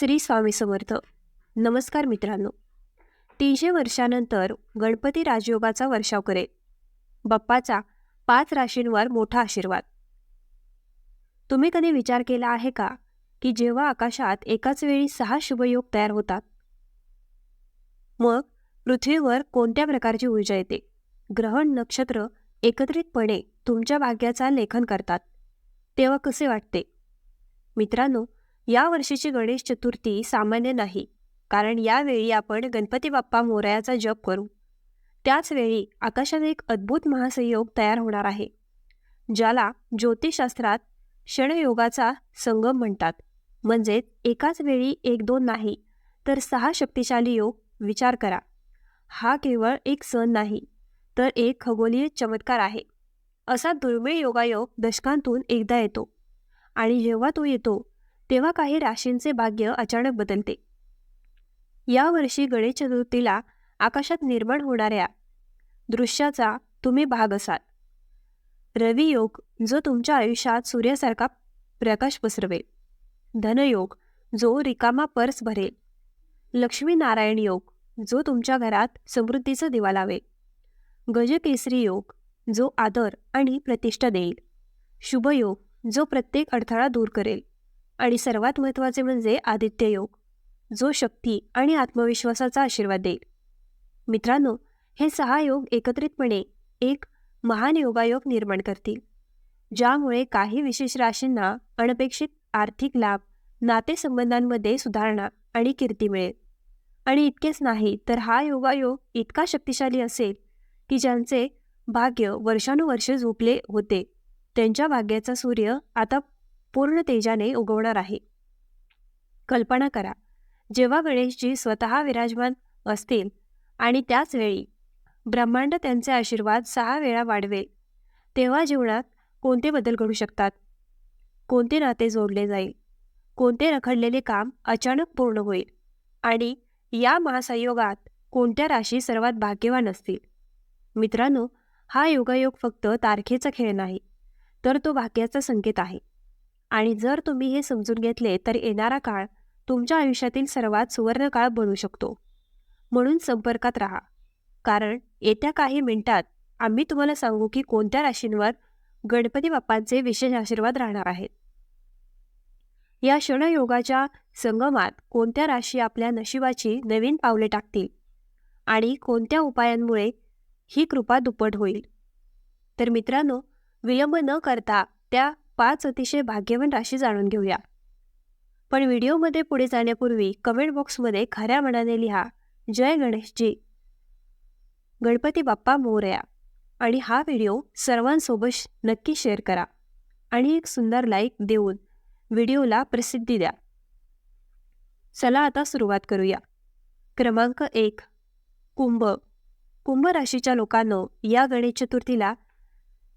श्री स्वामी समर्थ. नमस्कार मित्रांनो. तीनशे वर्षानंतर गणपती राजयोगाचा वर्षाव करेल. बाप्पाचा पाच राशींवर मोठा आशीर्वाद. तुम्ही कधी विचार केला आहे का की जेव्हा आकाशात एकाच वेळी सहा शुभयोग तयार होतात? मग पृथ्वीवर कोणत्या प्रकारची ऊर्जा येते? ग्रहण नक्षत्र एकत्रितपणे तुमच्या भाग्याचा लेखन करतात. तेव्हा कसे वाटते? मित्रांनो या वर्षीची गणेश चतुर्थी सामान्य नाही. कारण यावेळी आपण गणपती बाप्पा मोरयाचा जप करू. त्याच वेळी आकाशात एक अद्भुत महासंयोग तयार होणार आहे. ज्याला ज्योतिषशास्त्रात क्षणयोगाचा संगम म्हणतात. म्हणजेच एकाच वेळी एक दोन नाही तर सहा शक्तिशाली योग विचार करा. हा केवळ एक सण नाही तर एक खगोलीय चमत्कार आहे. असा दुर्मिळ योगायोग दशकांतून एकदा येतो. आणि जेव्हा तो येतो तेव्हा काही राशींचे भाग्य अचानक बदलते. यावर्षी गणेश चतुर्थीला आकाशात निर्माण होणाऱ्या दृश्याचा तुम्ही भाग असाल. रवियोग जो तुमच्या आयुष्यात सूर्यासारखा प्रकाश पसरवेल. धनयोग जो रिकामा पर्स भरेल. लक्ष्मीनारायण योग जो तुमच्या घरात समृद्धीचा दिवा लावेल. गजकेसरी योग जो आदर आणि प्रतिष्ठा देईल. शुभयोग जो प्रत्येक अडथळा दूर करेल. आणि सर्वात महत्त्वाचे म्हणजे आदित्य योग. जो शक्ती आणि आत्मविश्वासाचा आशीर्वाद देईल. मित्रांनो हे सहा योग एकत्रितपणे एक महान योगायोग निर्माण करतील ज्यामुळे काही विशेष राशींना अनपेक्षित आर्थिक लाभ नातेसंबंधांमध्ये सुधारणा आणि कीर्ती मिळेल. आणि इतकेच नाही तर हा योगायोग इतका शक्तिशाली असेल की ज्यांचे भाग्य वर्षानुवर्षे झोपले होते. त्यांच्या भाग्याचा सूर्य आता पूर्ण तेजाने उगवणार आहे. कल्पना करा जेव्हा गणेशजी स्वतः विराजमान असतील आणि त्याच वेळी ब्रह्मांड त्यांचे आशीर्वाद सहा वेळा वाढवेल तेव्हा जीवनात कोणते बदल घडू शकतात? कोणते नाते जोडले जाईल? कोणते रखडलेले काम अचानक पूर्ण होईल? आणि या महासंयोगात कोणत्या राशी सर्वात भाग्यवान असतील? मित्रांनो हा योगायोग फक्त तारखेचा खेळ नाही तर तो भाग्याचा संकेत आहे. आणि जर तुम्ही हे समजून घेतले तर येणारा काळ तुमच्या आयुष्यातील सर्वात सुवर्ण काळ बनू शकतो. म्हणून संपर्कात राहा. कारण येत्या काही मिनिटात आम्ही तुम्हाला सांगू की कोणत्या राशींवर गणपती बाप्पांचे विशेष आशीर्वाद राहणार आहेत. या क्षणयोगाच्या संगमात कोणत्या राशी आपल्या नशिबाची नवीन पावले टाकतील आणि कोणत्या उपायांमुळे ही कृपा दुप्पट होईल? तर मित्रांनो विलंब न करता त्या पाच अतिशय भाग्यवान राशी जाणून घेऊया. पण व्हिडिओमध्ये पुढे जाण्यापूर्वी कमेंट बॉक्समध्ये खऱ्या मनाने लिहा जय गणेशजी. गणपती बाप्पा मोरया. आणि हा व्हिडिओ सर्वांसोबत नक्की शेअर करा. आणि एक सुंदर लाईक देऊन व्हिडिओला प्रसिद्धी द्या. चला आता सुरुवात करूया. क्रमांक एक कुंभ. कुंभ राशीच्या लोकांनो या गणेश चतुर्थीला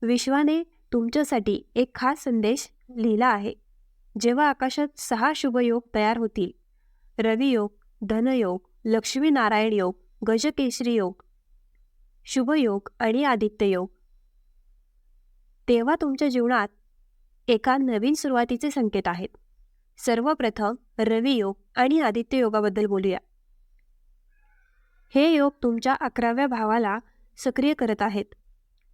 विश्वाने तुमच्यासाठी एक खास संदेश लिहिला आहे. जेव्हा आकाशात सहा शुभयोग तयार होतील रवियोग धनयोग लक्ष्मीनारायण योग गजकेशरी योग शुभयोग आणि आदित्य योग. तेव्हा तुमच्या जीवनात एका नवीन सुरुवातीचे संकेत आहेत. सर्वप्रथम रवियोग आणि आदित्य योगाबद्दल बोलूया. हे योग तुमच्या अकराव्या भावाला सक्रिय करत आहेत.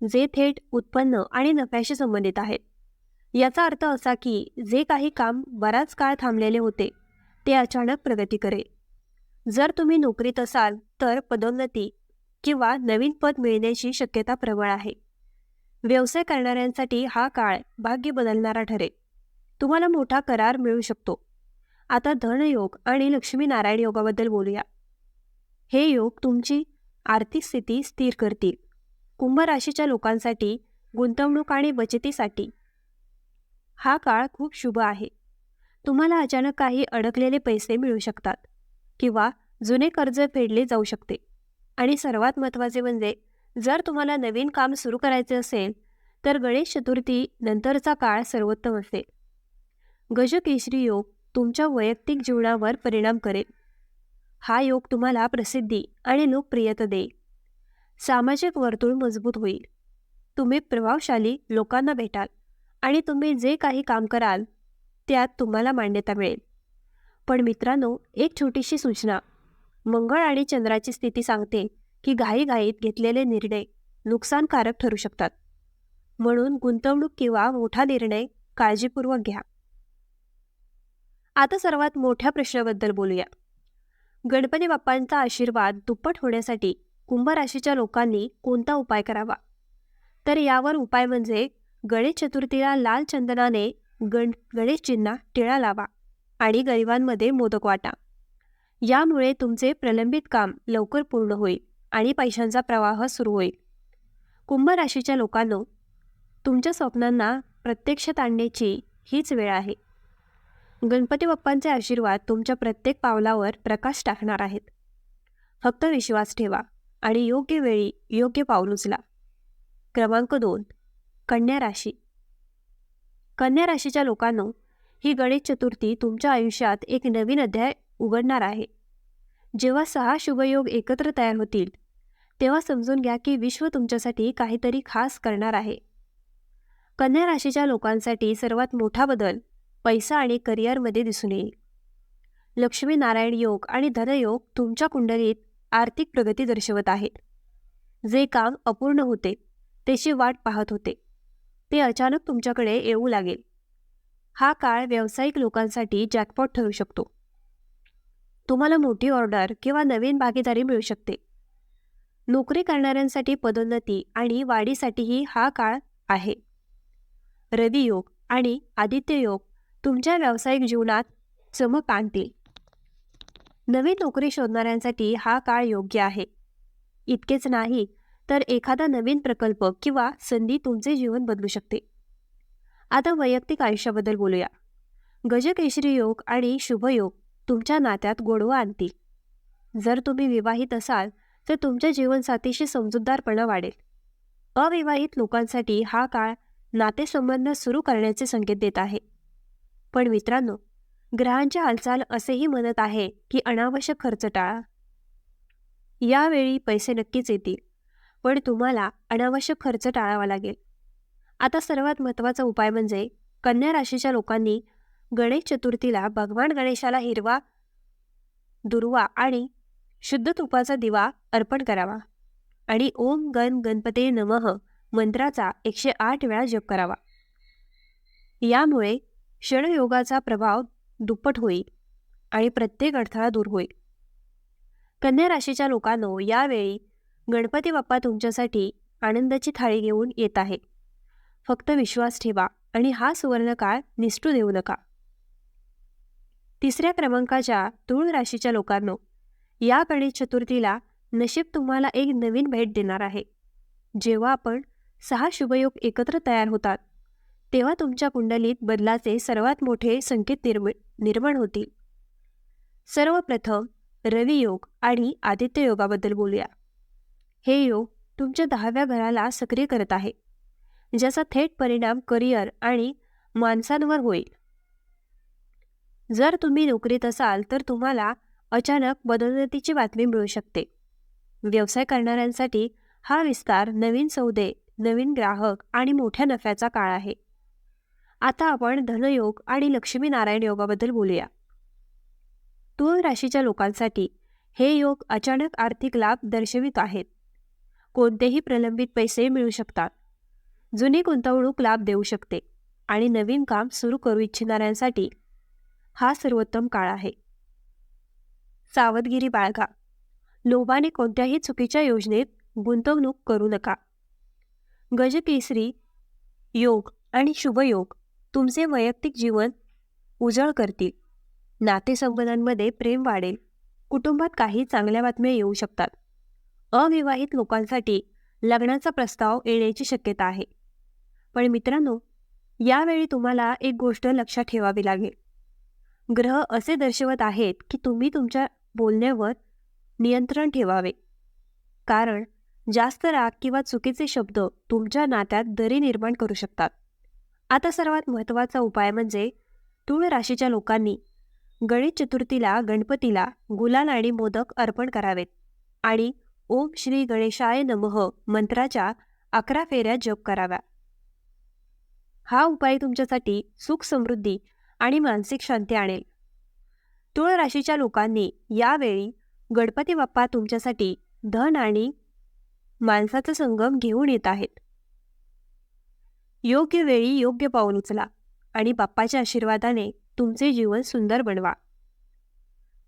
जे थेट उत्पन्न आणि नफ्याशी संबंधित आहेत. याचा अर्थ असा की जे काही काम बराच काळ थांबलेले होते ते अचानक प्रगती करेल. जर तुम्ही नोकरीत असाल तर पदोन्नती किंवा नवीन पद मिळण्याची शक्यता प्रबळ आहे. व्यवसाय करणाऱ्यांसाठी हा काळ भाग्य बदलणारा ठरेल. तुम्हाला मोठा करार मिळू शकतो. आता धनयोग आणि लक्ष्मीनारायण योगाबद्दल बोलूया. हे योग तुमची आर्थिक स्थिती स्थिर करतील. कुंभ राशीच्या लोकांसाठी गुंतवणूक आणि बचतीसाठी. हा काळ खूप शुभ आहे. तुम्हाला अचानक काही अडकलेले पैसे मिळू शकतात किंवा जुने कर्ज फेडले जाऊ शकते. आणि सर्वात महत्त्वाचे म्हणजे जर तुम्हाला नवीन काम सुरू करायचे असेल तर गणेश चतुर्थी नंतरचा काळ सर्वोत्तम असेल. गजकेशरी योग तुमच्या वैयक्तिक जीवनावर परिणाम करेल. हा योग तुम्हाला प्रसिद्धी आणि लोकप्रियता देईल. सामाजिक वर्तुळ मजबूत होईल. तुम्ही प्रभावशाली लोकांना भेटाल आणि तुम्ही जे काही काम कराल त्यात तुम्हाला मान्यता मिळेल. पण मित्रांनो एक छोटीशी सूचना. मंगळ आणि चंद्राची स्थिती सांगते की घाईघाईत घेतलेले निर्णय नुकसानकारक ठरू शकतात. म्हणून गुंतवणूक किंवा मोठा निर्णय काळजीपूर्वक घ्या. आता सर्वात मोठ्या प्रश्नाबद्दल बोलूया. गणपती बाप्पांचा आशीर्वाद दुप्पट होण्यासाठी कुंभ राशीच्या लोकांनी कोणता उपाय करावा? तर यावर उपाय म्हणजे गणेश चतुर्थीला लाल चंदनाने गण गणेशजींना टिळा लावा आणि गरिबांमध्ये मोदक वाटा. यामुळे तुमचे प्रलंबित काम लवकर पूर्ण होईल आणि पैशांचा प्रवाह सुरू होईल. कुंभ राशीच्या लोकांनो तुमच्या स्वप्नांना प्रत्यक्षात आणण्याची हीच वेळ आहे. गणपती बाप्पांचे आशीर्वाद तुमच्या प्रत्येक पावलावर प्रकाश टाकणार आहेत. फक्त विश्वास ठेवा. आणि योग्य वेळी योग्य पाऊल उचला. क्रमांक दोन कन्या राशी. कन्या राशीच्या लोकांनो ही गणेश चतुर्थी तुमच्या आयुष्यात एक नवीन अध्याय उघडणार आहे. जेव्हा सहा शुभयोग एकत्र तयार होतील तेव्हा समजून घ्या की विश्व तुमच्यासाठी काहीतरी खास करणार आहे. कन्या राशीच्या लोकांसाठी सर्वात मोठा बदल पैसा आणि करिअरमध्ये दिसून येईल. लक्ष्मीनारायण योग आणि धनयोग तुमच्या कुंडलीत आर्थिक प्रगती दर्शवत आहेत. जे काम अपूर्ण होते त्याची वाट पाहत होते. ते अचानक तुमच्याकडे येऊ लागेल. हा काळ व्यावसायिक लोकांसाठी जॅकपॉट ठरू शकतो. तुम्हाला मोठी ऑर्डर किंवा नवीन भागीदारी मिळू शकते. नोकरी करणाऱ्यांसाठी पदोन्नती आणि वाढीसाठीही हा काळ आहे. रवियोग आणि आदित्य योग तुमच्या व्यावसायिक जीवनात चमक आणतील. नवीन नोकरी शोधणाऱ्यांसाठी हा काळ योग्य आहे. इतकेच नाही तर एखादा नवीन प्रकल्प किंवा संधी तुमचे जीवन बदलू शकते. आता वैयक्तिक आयुष्याबद्दल बोलूया. गजकेशरी योग आणि शुभयोग तुमच्या नात्यात गोडवा आणतील. जर तुम्ही विवाहित असाल तर तुमच्या जीवनसाथीशी समजूतदारपणा वाढेल. अविवाहित लोकांसाठी हा काळ नातेसंबंध सुरू करण्याचे संकेत देत आहे. पण मित्रांनो ग्रहांची हालचाल असेही म्हणत आहे की अनावश्यक खर्च टाळा. यावेळी पैसे नक्कीच येतील पण तुम्हाला अनावश्यक खर्च टाळावा लागेल. आता सर्वात महत्त्वाचा उपाय म्हणजे कन्या राशीच्या लोकांनी गणेश चतुर्थीला भगवान गणेशाला हिरवा दुर्वा आणि शुद्ध तुपाचा दिवा अर्पण करावा आणि ओम गण गणपते नमः मंत्राचा एकशे आठ वेळा जप करावा. यामुळे क्षणयोगाचा प्रभाव दुप्पट होईल आणि प्रत्येक अडथळा दूर होईल. कन्या राशीच्या लोकांनो यावेळी गणपती बाप्पा तुमच्यासाठी आनंदाची थाळी घेऊन येत आहे. फक्त विश्वास ठेवा आणि हा सुवर्णकाळ निष्ठू देऊ नका. तिसऱ्या क्रमांकाच्या तुळ राशीच्या लोकांनो या गणेश चतुर्थीला नशीब तुम्हाला एक नवीन भेट देणार आहे. जेव्हा आपण सहा शुभयोग एकत्र तयार होतात तेव्हा तुमच्या कुंडलीत बदलाचे सर्वात मोठे संकेत निर्म निर्माण होतील. सर्वप्रथम रवी योग आणि आदित्य योगाबद्दल बोलूया. हे योग तुमच्या दहाव्या घराला सक्रिय करत आहे ज्याचा थेट परिणाम करिअर आणि माणसांवर होईल. जर तुम्ही नोकरीत असाल तर तुम्हाला अचानक पदोन्नतीची बातमी मिळू शकते. व्यवसाय करणाऱ्यांसाठी हा विस्तार नवीन सौदे नवीन ग्राहक आणि मोठ्या नफ्याचा काळ आहे. आता आपण धनयोग आणि लक्ष्मीनारायण योगाबद्दल बोलूया. तूळ राशीच्या लोकांसाठी हे योग अचानक आर्थिक लाभ दर्शवित आहेत. कोणतेही प्रलंबित पैसे मिळू शकतात. जुनी गुंतवणूक लाभ देऊ शकते आणि नवीन काम सुरू करू इच्छिणाऱ्यांसाठी हा सर्वोत्तम काळ आहे. सावधगिरी बाळगा. लोभाने कोणत्याही चुकीच्या योजनेत गुंतवणूक करू नका. गजकेसरी योग आणि शुभयोग तुमचे वैयक्तिक जीवन उजळ करतील. नातेसंबंधांमध्ये प्रेम वाढेल. कुटुंबात काही चांगल्या बातम्या येऊ शकतात. अविवाहित लोकांसाठी लग्नाचा प्रस्ताव येण्याची शक्यता आहे. पण मित्रांनो यावेळी तुम्हाला एक गोष्ट लक्षात ठेवावी लागेल. ग्रह असे दर्शवत आहेत की तुम्ही तुमच्या बोलण्यावर नियंत्रण ठेवावे. कारण जास्त राग किंवा चुकीचे शब्द तुमच्या नात्यात दरी निर्माण करू शकतात. आता सर्वात महत्त्वाचा उपाय म्हणजे तुळ राशीच्या लोकांनी गणेश चतुर्थीला गणपतीला गुलाल आणि मोदक अर्पण करावेत आणि ओम श्री गणेशाय नमः मंत्राच्या अकरा फेऱ्या जप कराव्या. हा उपाय तुमच्यासाठी सुख समृद्धी आणि मानसिक शांती आणेल. तुळ राशीच्या लोकांनी यावेळी गणपती बाप्पा तुमच्यासाठी धन आणि माणसाचा संगम घेऊन येत आहेत. योग्य वेळी योग्य पाऊल उचला आणि बाप्पाच्या आशीर्वादाने तुमचे जीवन सुंदर बनवा.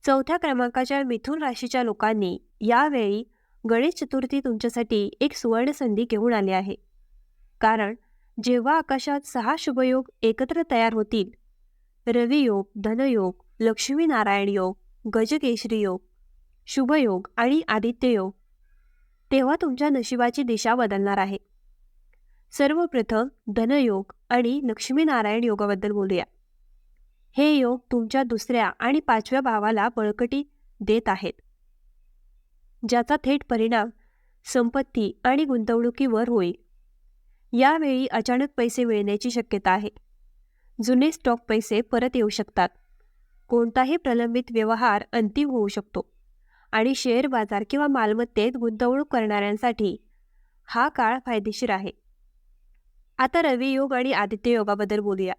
चौथ्या क्रमांकाच्या मिथुन राशीच्या लोकांनी यावेळी गणेश चतुर्थी तुमच्यासाठी एक सुवर्ण संधी घेऊन आली आहे. कारण जेव्हा आकाशात सहा शुभयोग एकत्र तयार होतील रवियोग धनयोग लक्ष्मीनारायण योग गजकेशरी योग शुभयोग आणि आदित्य योग तेव्हा तुमच्या नशिबाची दिशा बदलणार आहे. सर्वप्रथम धनयोग आणि लक्ष्मीनारायण योगाबद्दल बोलूया. हे योग तुमच्या दुसऱ्या आणि पाचव्या भावाला बळकटी देत आहेत. ज्याचा थेट परिणाम संपत्ती आणि गुंतवणुकीवर होईल. यावेळी अचानक पैसे मिळण्याची शक्यता आहे. जुने स्टॉक पैसे परत येऊ शकतात. कोणताही प्रलंबित व्यवहार अंतिम होऊ शकतो. आणि शेअर बाजार किंवा मालमत्तेत गुंतवणूक करणाऱ्यांसाठी हा काळ फायदेशीर आहे. आता रवी योग आणि आदित्य योगाबद्दल बोलूया.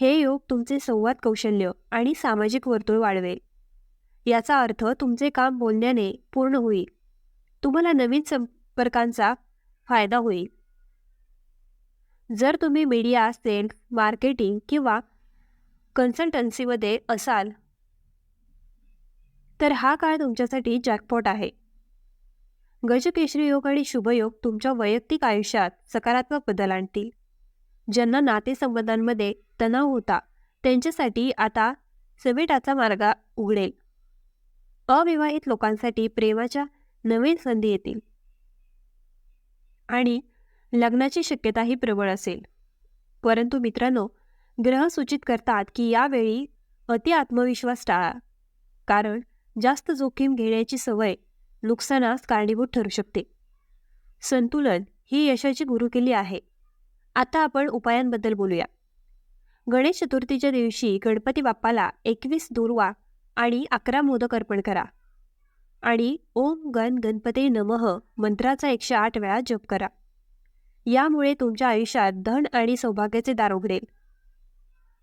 हे योग तुमचे संवाद कौशल्य आणि सामाजिक वर्तुळ वाढवेल. याचा अर्थ तुमचे काम बोलण्याने पूर्ण होईल. तुम्हाला नवीन संपर्कांचा फायदा होईल. जर तुम्ही मीडिया सेल्फ मार्केटिंग किंवा कन्सल्टन्सीमध्ये असाल तर हा काळ तुमच्यासाठी जॅकपॉट आहे. गजकेशरी योग आणि शुभयोग तुमच्या वैयक्तिक आयुष्यात सकारात्मक बदल आणतील. ज्यांना नातेसंबंधांमध्ये तणाव होता त्यांच्यासाठी आता समेटाचा मार्ग उघडेल. अविवाहित लोकांसाठी प्रेमाच्या नवीन संधी येतील. आणि लग्नाची शक्यताही प्रबळ असेल. परंतु मित्रांनो ग्रह सूचित करतात की यावेळी अति आत्मविश्वास टाळा. कारण जास्त जोखीम घेण्याची सवय नुकसानास कारणीभूत ठरू शकते. संतुलन ही यशाची गुरुकिल्ली आहे. आता आपण उपायांबद्दल बोलूया. गणेश चतुर्थीच्या दिवशी गणपती बाप्पाला एकवीस दुर्वा आणि अकरा मोदक अर्पण करा. आणि ओम गण गणपती नमः मंत्राचा एकशे आठ वेळा जप करा. यामुळे तुमच्या आयुष्यात धन आणि सौभाग्याचे दार उघडेल.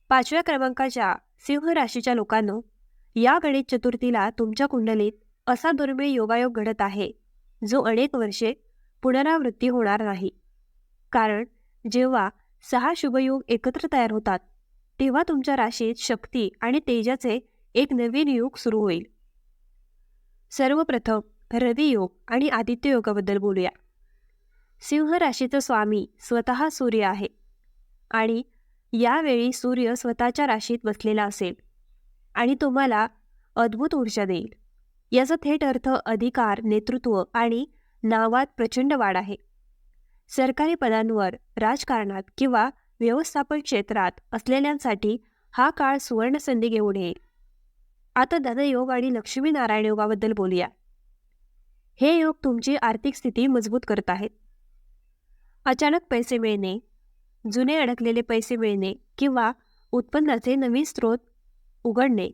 पाचव्या क्रमांकाच्या सिंह राशीच्या लोकांनो या गणेश चतुर्थीला तुमच्या कुंडलीत असा दुर्मिळ योगायोग घडत आहे जो अनेक वर्षे पुनरावृत्ती होणार नाही. कारण जेव्हा सहा शुभयोग एकत्र तयार होतात तेव्हा तुमच्या राशीत शक्ती आणि तेजाचे एक नवीन योग सुरू होईल. सर्वप्रथम रवी योग आणि आदित्य योगाबद्दल बोलूया. सिंह राशीचा स्वामी स्वतः सूर्य आहे आणि यावेळी सूर्य स्वतःच्या राशीत बसलेला असेल आणि तुम्हाला अद्भुत ऊर्जा देईल. याचा थेट अर्थ अधिकार नेतृत्व आणि नावात प्रचंड वाढ आहे. सरकारी पदांवर राजकारणात किंवा व्यवस्थापन क्षेत्रात असलेल्यांसाठी हा काळ सुवर्ण संधी घेऊन येईल. आता धनयोग आणि लक्ष्मीनारायण योगाबद्दल बोलूया. हे योग तुमची आर्थिक स्थिती मजबूत करत आहेत. अचानक पैसे मिळणे जुने अडकलेले पैसे मिळणे किंवा उत्पन्नाचे नवीन स्रोत उघडणे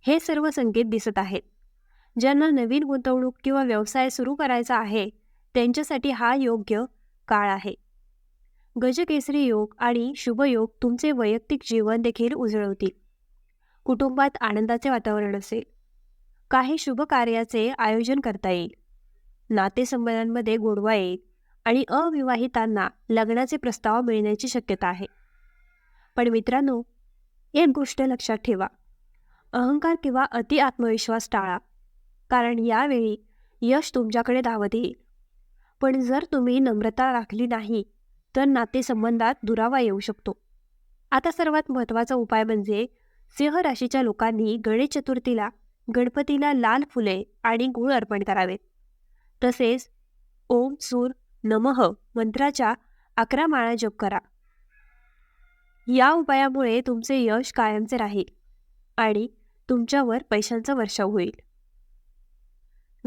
हे सर्व संकेत दिसत आहेत. ज्यांना नवीन गुंतवणूक किंवा व्यवसाय सुरू करायचा आहे त्यांच्यासाठी हा योग्य काळ आहे. गजकेसरी योग आणि शुभयोग तुमचे वैयक्तिक जीवन देखील उजळवतील. कुटुंबात आनंदाचे वातावरण असेल. काही शुभ कार्याचे आयोजन करता येईल. नातेसंबंधांमध्ये गोडवा येईल आणि अविवाहितांना लग्नाचे प्रस्ताव मिळण्याची शक्यता आहे. पण मित्रांनो एक गोष्ट लक्षात ठेवा. अहंकार किंवा अति आत्मविश्वास टाळा. कारण यावेळी यश तुमच्याकडे धावत येईल. पण जर तुम्ही नम्रता राखली नाही तर नातेसंबंधात दुरावा येऊ शकतो. आता सर्वात महत्त्वाचा उपाय म्हणजे सिंह राशीच्या लोकांनी गणेश चतुर्थीला गणपतीला लाल फुले आणि गुळ अर्पण करावेत. तसेच ओम सूर नमः मंत्राच्या अकरा माळा जप करा. या उपायामुळे तुमचे यश कायमचे राहील आणि तुमच्यावर पैशांचा वर्षाव होईल.